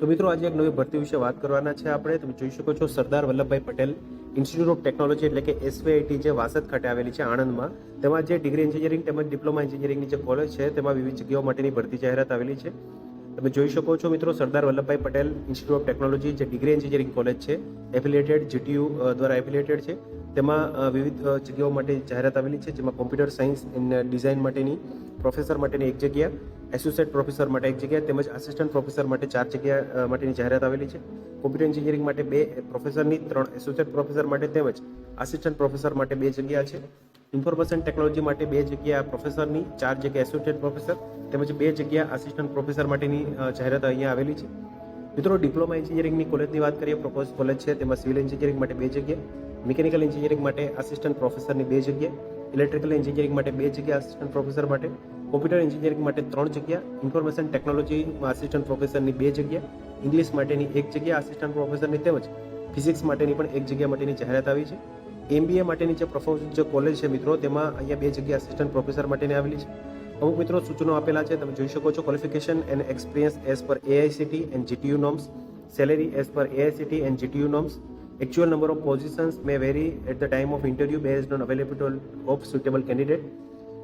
તો મિત્રો, આજે એક નવી ભરતી વિશે વાત કરવાના છે આપણે. તમે જોઈ શકો છો Sardar Vallabhbhai Patel Institute of Technology એટલે કે એસવીઆઈટી જે વાસદ ખાતે આવેલી છે આણંદમાં. તેમાં જે ડિગ્રી એન્જિનિયરિંગ તેમજ ડિપ્લોમા એન્જિનિયરિંગની જે કોલેજ છે, તેમાં વિવિધ જગ્યાઓ માટેની ભરતી જાહેરાત આવેલી છે. તમે જોઈ શકો છો મિત્રો, Sardar Vallabhbhai Patel institute of technology જે ડિગ્રી એન્જિનિયરિંગ કોલેજ છે એફિલિયેટેડ જીટીયુ દ્વારા એફિલિયેટેડ છે. તેમાં વિવિધ જગ્યાઓ માટે જાહેરાત આવેલી છે, જેમાં કોમ્પ્યુટર સાયન્સ ઇન ડિઝાઇન માટેની પ્રોફેસર માટેની એક જગ્યા એસોસિએટ પ્રોફેસર માટે એક જગ્યા, તેમજ આસિસ્ટન્ટ પ્રોફેસર માટે ચાર જગ્યા માટેની જાહેરાત આવેલી છે. કોમ્પ્યુટર એન્જિનિયરિંગ માટે બે, પ્રોફેસરની ત્રણ એસોસિએટ પ્રોફેસર માટે તેમજ આસિસ્ટન્ટ પ્રોફેસર માટે બે જગ્યા છે. ઇન્ફોર્મેશન ટેકનોલોજી માટે બે જગ્યા પ્રોફેસરની, ચાર જગ્યા એસોસિએટ પ્રોફેસર, તેમજ બે જગ્યા આસિસ્ટન્ટ પ્રોફેસર માટેની જાહેરાત અહીંયા આવેલી છે. મિત્રો ડિપ્લોમા એન્જિનિયરિંગની કોલેજની વાત કરીએ પ્રપોઝ કોલેજ છે, તેમાં સિવિલ એન્જિનિયરિંગ માટે બે જગ્યા મિકેનિકલ એન્જિનિયરિંગ માટે આસિસ્ટન્ટ પ્રોફેસરની બે જગ્યા ઇલેક્ટ્રિકલ એન્જિનિયરિંગ માટે બે જગ્યા આસિસ્ટન્ટ પ્રોફેસર માટે કોમ્પ્યુટર એન્જિનિયરિંગ માટે ત્રણ જગ્યા ઇન્ફોર્મેશન ટેકનોલોજી આસિસ્ટન્ટ પ્રોફેસરની બે જગ્યા ઇંગ્લિશ માટેની એક જગ્યા આસિસ્ટન્ટ પ્રોફેસરની તેમજ ફિઝિક્સ માટેની પણ એક જગ્યા માટેની જાહેરાત આવી છે. એમબીએ માટેની જે પ્રોફેસર જે કોલેજ છે મિત્રો, તેમાં અહીંયા બે જગ્યા આસિસ્ટન્ટ પ્રોફેસર માટેની આવેલી છે. અમુક મિત્રો સૂચનો આપેલા છે, તમે જોઈ શકો છો qualification and experience as per AICTE and GTU norms salary as per AICTE and GTU norms actual number of positions may vary at the time of interview based on availability of suitable candidate.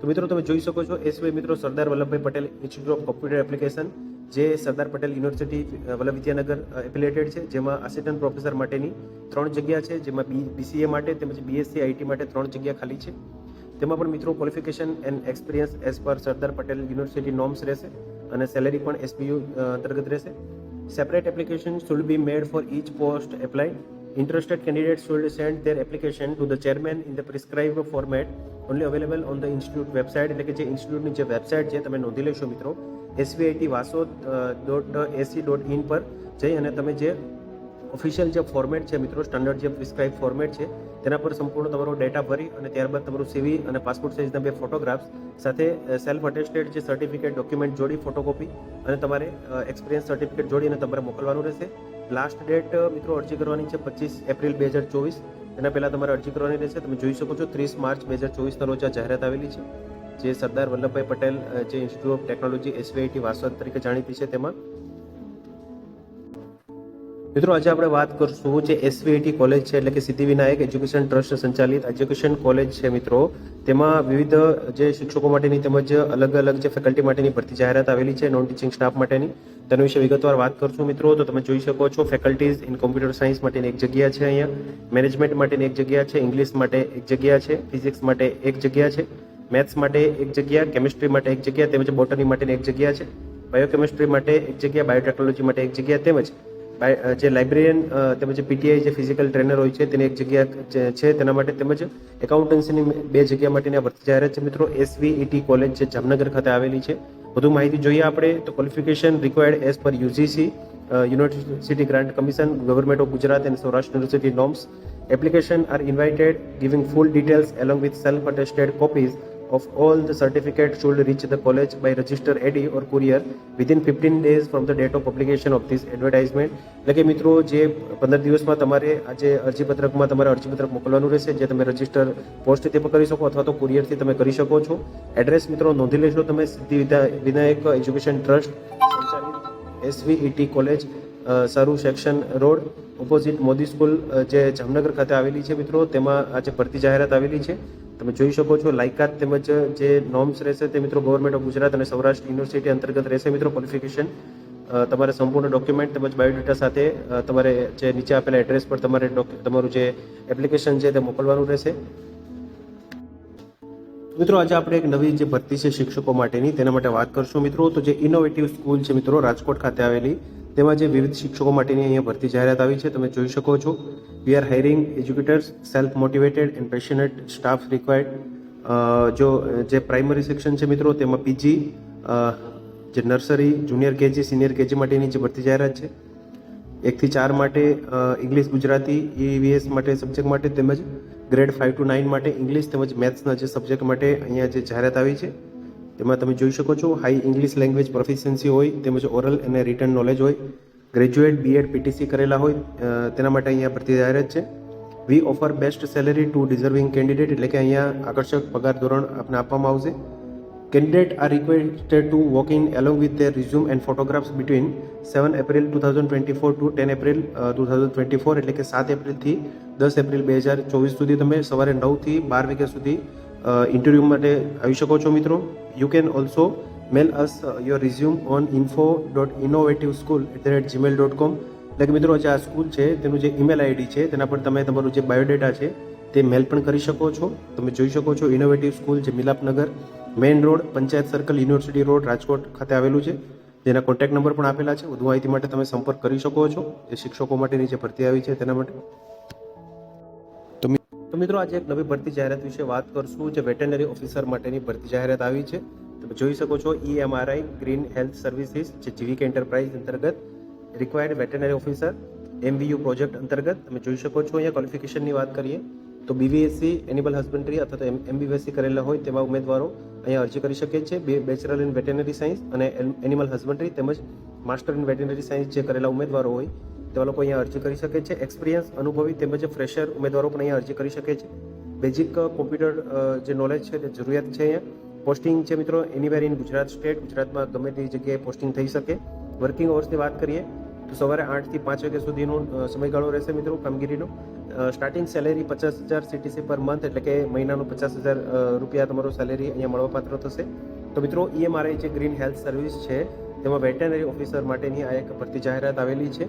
તો મિત્રો તમે જોઈ શકો છો એસવાય મિત્રો Sardar Vallabhbhai Patel Institute of Computer Application જે Sardar Patel university Vallabh Vidyanagar affiliated છે જેમાં આસિસ્ટન્ટ પ્રોફેસર માટેની ત્રણ જગ્યા છે જેમાં બી બીસીએ માટે તેમજ બીએસસી આઈટી માટે ત્રણ જગ્યા ખાલી છે તેમાં પણ મિત્રો ક્વોલિફિકેશન એન્ડ એક્સપિરિયન્સ એઝ પર સરદાર પટેલ યુનિવર્સિટી નોર્મ્સ રહેશે અને સેલેરી પણ એસપીયુ અંતર્ગત રહેશે separate application should be made for each post applied interested candidates should send their application to the chairman in the prescribed format, only available on the institute website. એટલે કે જે ઇન્સ્ટિટ્યૂટની જે website છે, તમે નોંધી લેશો મિત્રો SVIT Vasad dot AC dot in પર જઈ અને તમે જે ઓફિશિયલ જે ફોર્મેટ છે મિત્રો સ્ટાન્ડર્ડ જે પ્રિસ્ક્રાઇબ ફોર્મેટ છે, તેના પર સંપૂર્ણ તમારો ડેટા ભરી અને ત્યારબાદ તમારું સીવી અને પાસપોર્ટ સાઇઝના બે ફોટોગ્રાફ્સ સાથે સેલ્ફ અટેસ્ટેડ જે સર્ટિફિકેટ ડોક્યુમેન્ટ જોડી ફોટોકોપી અને તમારે એક્સપિરિયન્સ સર્ટિફિકેટ જોડી અને તમારે મોકલવાનું રહેશે. લાસ્ટ ડેટ મિત્રો અરજી કરવાની છે પચીસ એપ્રિલ બે હજાર ચોવીસ. એના પહેલાં તમારે અરજી કરવાની રહેશે. તમે જોઈ શકો છો ત્રીસ માર્ચ બે હજાર ચોવીસના રોજ આ જાહેરાત આવેલી છે. જે સરદાર વલ્લભભાઈ પટેલ જે Institute of Technology SVIT Vasad તરીકે જાણીતી છે તેમાં મિત્રો, આજે આપણે વાત કરશું જે એસવીઆઈટી કોલેજ છે, એટલે કે સિદ્ધિવિનાયક એજ્યુકેશન ટ્રસ્ટ સંચાલિત એજ્યુકેશન કોલેજ છે, મિત્રો. તેમાં વિવિધ જે શિક્ષકો માટેની તેમજ અલગ અલગ જે ફેકલ્ટી માટેની ભરતી જાહેરાત આવેલી છે નોન ટીચિંગ સ્ટાફ માટેની. તેના વિશે વિગતવાર વાત કરશું, મિત્રો. તો તમે જોઈ શકો છો ફેકલ્ટીઝ ઇન કોમ્પ્યુટર સાયન્સ માટેની એક જગ્યા છે અહીંયા. મેનેજમેન્ટ માટેની એક જગ્યા છે ઇંગ્લિશ માટે એક જગ્યા છે ફિઝિક્સ માટે એક જગ્યા છે મેથ્સ માટે એક જગ્યા કેમિસ્ટ્રી માટે એક જગ્યા, તેમજ બોટની માટેની એક જગ્યા છે બાયોકેમિસ્ટ્રી માટે એક જગ્યા બાયોટેકનોલોજી માટે એક જગ્યા, તેમજ જે લાઇબ્રેરિયન તેમજ પીટીઆઈ જે ફિઝિકલ ટ્રેનર હોય છે, તેની એક જગ્યા છે તેના માટે તેમજ એકાઉન્ટન્સીની બે જગ્યા માટેની આ જાહેરાત છે. મિત્રો એસવીઈટી કોલેજ છે જામનગર ખાતે આવેલી છે. વધુ માહિતી જોઈએ આપણે તો qualification required as per UGC University Grants Commission Government of Gujarat and Saurashtra University norms application are invited giving full details along with self attested copies of all the certificates should reach the college by register AD or courier within 15 days from the date of publication of this advertisement. એટલે કે મિત્રો, જે પંદર દિવસમાં તમારે આ જે અરજીપત્રકમાં તમારે અરજીપત્રક મોકલવાનું રહેશે, જે તમે રજિસ્ટર પોસ્ટથી પણ કરી શકો અથવા તો કુરિયરથી તમે કરી શકો છો. એડ્રેસ મિત્રો નોંધી લેશો તમે સિદ્ધિ વિનાયક એજ્યુકેશન ટ્રસ્ટ સંચાલિત SVET college Saru section road opposite Modi school જે જામનગર ખાતે આવેલી છે મિત્રો, તેમાં આજે ભરતી જાહેરાત આવેલી છે. તમે જોઈ શકો છો, લાયકાત તેમજ જે નોર્મ્સ રહેશે તે મિત્રો ગવર્મેન્ટ ઓફ ગુજરાત અને સૌરાષ્ટ્ર યુનિવર્સિટી અંતર્ગત રહેશે મિત્રો ક્વોલિફિકેશન તમારે સંપૂર્ણ ડોક્યુમેન્ટ તેમજ બાયોડેટા સાથે તમારે જે નીચે આપેલા એડ્રેસ પર તમારે તમારું જે એપ્લિકેશન છે તે મોકલવાનું રહેશે. મિત્રો, આજે આપણે એક નવી જે ભરતી છે શિક્ષકો માટેની, તેના માટે વાત કરશું મિત્રો. તો જે ઇનોવેટિવ સ્કૂલ છે મિત્રો, રાજકોટ ખાતે આવેલી તેમાં જે વિવિધ શિક્ષકો માટેની અહીંયા ભરતી જાહેરાત આવી છે, તમે જોઈ શકો છો. We are hiring educators self motivated and passionate staff required જો, જે પ્રાઇમરી સેક્શન છે મિત્રો, તેમાં પીજી જે nursery junior KG senior KG માટેની જે ભરતી જાહેરાત છે. એકથી ચાર માટે ઇંગ્લિશ ગુજરાતી ઈવીએસ માટે સબ્જેક્ટ માટે તેમજ ગ્રેડ ફાઇવ ટુ નાઇન માટે ઇંગ્લિશ તેમજ મેથ્સના જે સબ્જેક્ટ માટે અહીંયા જે જાહેરાત આવી છે. તેમાં તમે જોઈ શકો છો હાઈ ઇંગ્લિશ લેંગ્વેજ પ્રોફિશિયન્સી હોય તેમજ ઓરલ અને રિટર્ન નોલેજ હોય. ગ્રેજ્યુએટ બીએડ પીટીસી કરેલા હોય તેના માટે અહીંયા ભરતી જાહેરાત છે. We offer best salary to deserving candidate એટલે કે અહીંયા આકર્ષક પગાર ધોરણ આપને આપવામાં આવશે. Candidate are requested to walk in along with their resume and photographs between 7 April 2024 to 10 April uh, 2024 એટલે કે સાત એપ્રિલથી દસ એપ્રિલ બે હજાર ચોવીસ સુધી તમે સવારે નવથી બાર વાગ્યા સુધી ઇન્ટરવ્યૂ માટે આવી શકો છો મિત્રો. You can also mail us your resume on info dot innovative school at the rate Gmail dot com એટલે કે મિત્રો જે આ સ્કૂલ છે, તેનું જે ઈમેલ આઈડી છે, તેના પર તમે તમારું જે બાયોડેટા છે, તે મેલ પણ કરી શકો છો. તમે જોઈ શકો છો ઇનોવેટિવ સ્કૂલ જે Milapnagar main road, panchayat circle university road, Rajkot ખાતે આવેલું છે. જેના કોન્ટેક્ટ નંબર પણ આપેલા છે. વધુ માહિતી માટે તમે સંપર્ક કરી શકો છો. જે શિક્ષકો માટેની જે ભરતી આવી છે, તેના માટે. તો મિત્રો, આજે એક નવી ભરતી જાહેરાત વિશે વાત કરશું જે વેટરનરી ઓફિસર માટેની ભરતી જાહેરાત આવી છે. તમે જોઈ શકો છો ઈએમઆરઆઈ ગ્રીન હેલ્થ સર્વિસીસ જે જીવીકે એન્ટરપ્રાઇઝ અંતર્ગત required veterinary officer MVU project અંતર્ગત તમે જોઈ શકો છો, અહીંયા ક્વોલિફિકેશનની વાત કરીએ, તો બીવીએસસી એનિમલ હસબન્ડરી અથવા તો એમબીબીએસસી કરેલા હોય તેવા ઉમેદવારો અહીંયા અરજી કરી શકે છે બે બેચરલ ઇન વેટરનરી સાયન્સ અને એનિમલ હસબન્ડરી તેમજ માસ્ટર ઇન વેટરનરી સાયન્સ જે કરેલા ઉમેદવારો હોય તેવા લોકો અહીંયા અરજી કરી શકે છે. એક્સપિરિયન્સ અનુભવી તેમજ ફ્રેશર ઉમેદવારો પણ અહીંયા અરજી કરી શકે છે. બેઝિક કોમ્પ્યુટર જે નોલેજ છે તે જરૂરિયાત છે અહીંયા. પોસ્ટિંગ છે મિત્રો એનીવેર ઇન ગુજરાત સ્ટેટ ગુજરાતમાં ગમે તે જગ્યાએ પોસ્ટિંગ થઈ શકે. વર્કિંગ અવર્સની વાત કરીએ, તો સવારે આઠથી પાંચ વાગ્યા સુધીનો સમયગાળો રહેશે મિત્રો, કામગીરીનો. સ્ટાર્ટિંગ સેલેરી પચાસ હજાર સીટીસી પર મંથ એટલે કે મહિનાનું પચાસ હજાર રૂપિયા તમારો સેલેરી અહીંયા મળવાપાત્ર થશે. તો મિત્રો ઈએમઆરઆઈ જે ગ્રીન હેલ્થ સર્વિસ છે, તેમાં વેટરનરી ઓફિસર માટેની આ એક ભરતી જાહેરાત આવેલી છે.